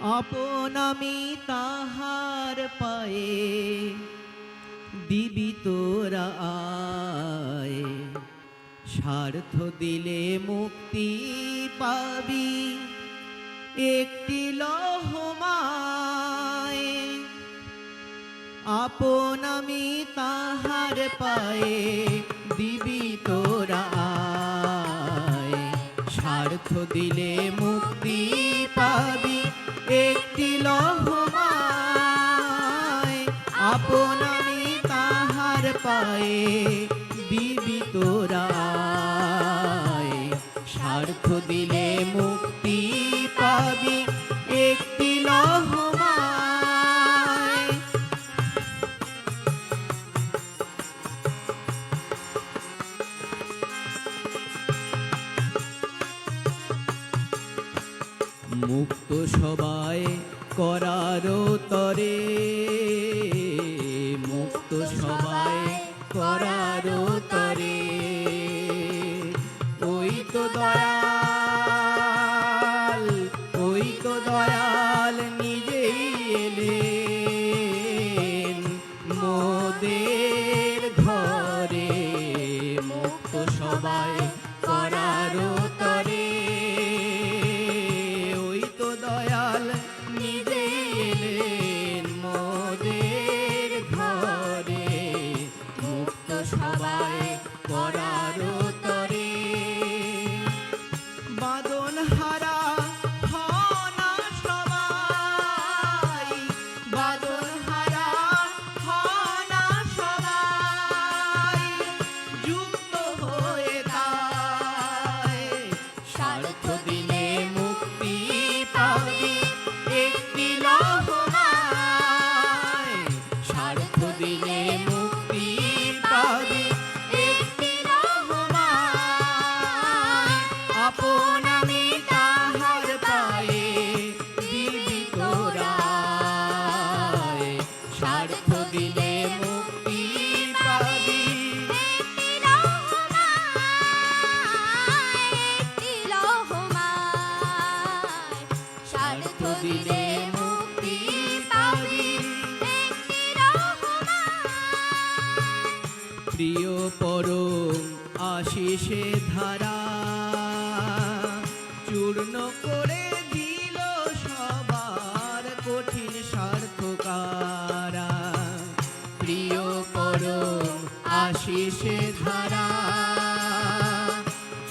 আপন তাহার পায়ে, দিবি তোরা আয়। স্বার্থ দিলে মুক্তি পাবি, একটি লহমায় আপন আমি তাহার পায়ে, দিবি তোরা আয়। স্বার্থ দিলে মুক্তি পাবি একটি লহমায় আপন আমি তাহার পায়ে দিবি তোরা স্বার্থ দিলে মুক্তি পাবি একটি লহমায়। মুক্ত সবাই করার তরে। মুক্ত সবাই করার তরে। ওই তো দয়াল, ওই তো দয়াল নিজেই এলেন মোদের ঘরে। মুক্ত সবাই করার এলেন মোদের ঘরে। মুক্ত সবাই করার তরে বাদন হারা হনা সবাই। হারা হনা যুক্ত হয়ে তাই স্বার্থ প্রিয় পরম আশিসে ধারা, চূর্ণ করে দিল সবার কঠিন স্বার্থকারা। প্রিয় পরম আশিসে ধারা,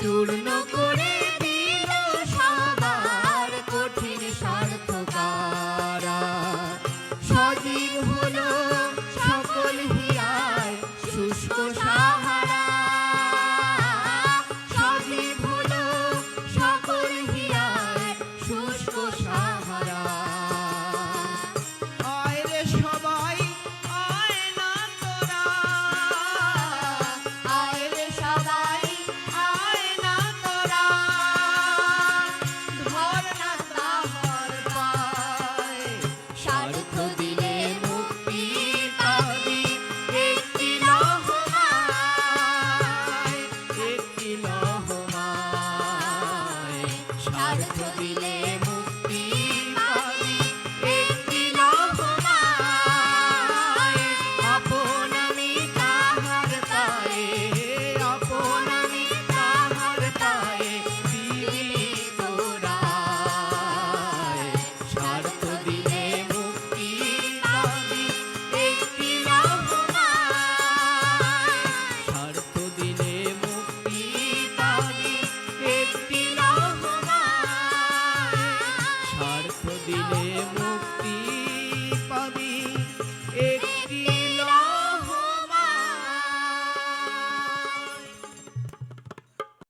চূর্ণ করে দিল সবার কঠিন স্বার্থকারা। সজীব হলো সকল 九勺